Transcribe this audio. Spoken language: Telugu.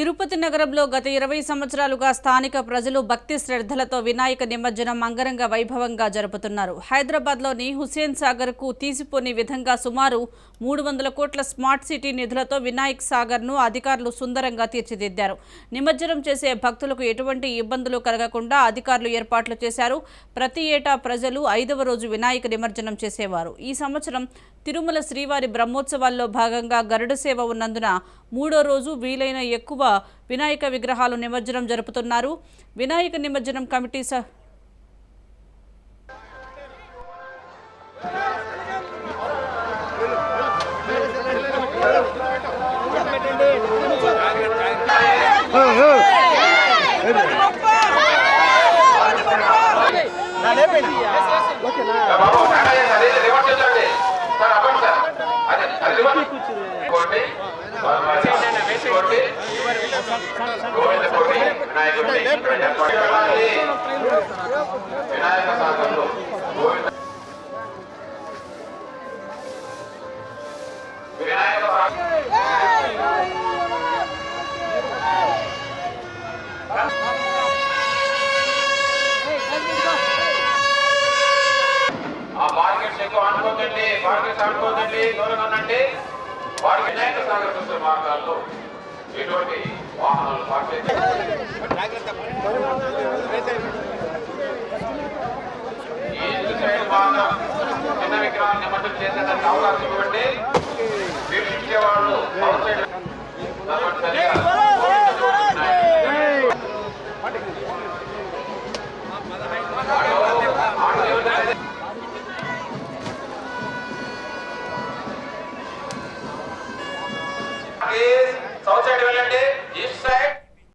తిరుపతి నగరంలో గత ఇరవై సంవత్సరాలుగా స్థానిక ప్రజలు భక్తి శ్రద్ధలతో వినాయక నిమజ్జనం అంగరంగ వైభవంగా జరుపుతున్నారు. హైదరాబాద్లోని హుసేన్ సాగర్కు తీసిపోని విధంగా సుమారు మూడు వందల కోట్ల స్మార్ట్ సిటీ నిధులతో వినాయక్ సాగర్ను అధికారులు సుందరంగా తీర్చిదిద్దారు. నిమజ్జనం చేసే భక్తులకు ఎటువంటి ఇబ్బందులు కలగకుండా అధికారులు ఏర్పాట్లు చేశారు. ప్రతి ఏటా ప్రజలు ఐదవ రోజు వినాయక నిమజ్జనం చేసేవారు. ఈ సంవత్సరం తిరుమల శ్రీవారి బ్రహ్మోత్సవాల్లో భాగంగా గరుడ సేవ ఉన్నందున మూడో రోజు వీలైన ఎక్కువ వినాయక విగ్రహాలు నిమజ్జనం జరుపుతున్నారు. వినాయక నిమజ్జనం కమిటీ స బాబు వినాయక ఆ మార్కెట్స్ ఎక్కువ అనుకోకండి మార్కెట్స్ అనుకోకండి దూరంగా ఉండండి. వారికి వినాయక సాగర్ చూసే మార్గాల్లో ఎటువంటి వాహనాలు పార్క్ చిన్న విగ్రహాన్ని నిమజ్జనం చేసేదానికి అవకాశం ఇవ్వండి. వీళ్ళు ఇచ్చేవాళ్ళు ప్లీజ్ సౌత్ సైడ్ వెళ్ళండి ఈస్ట్ సైడ్.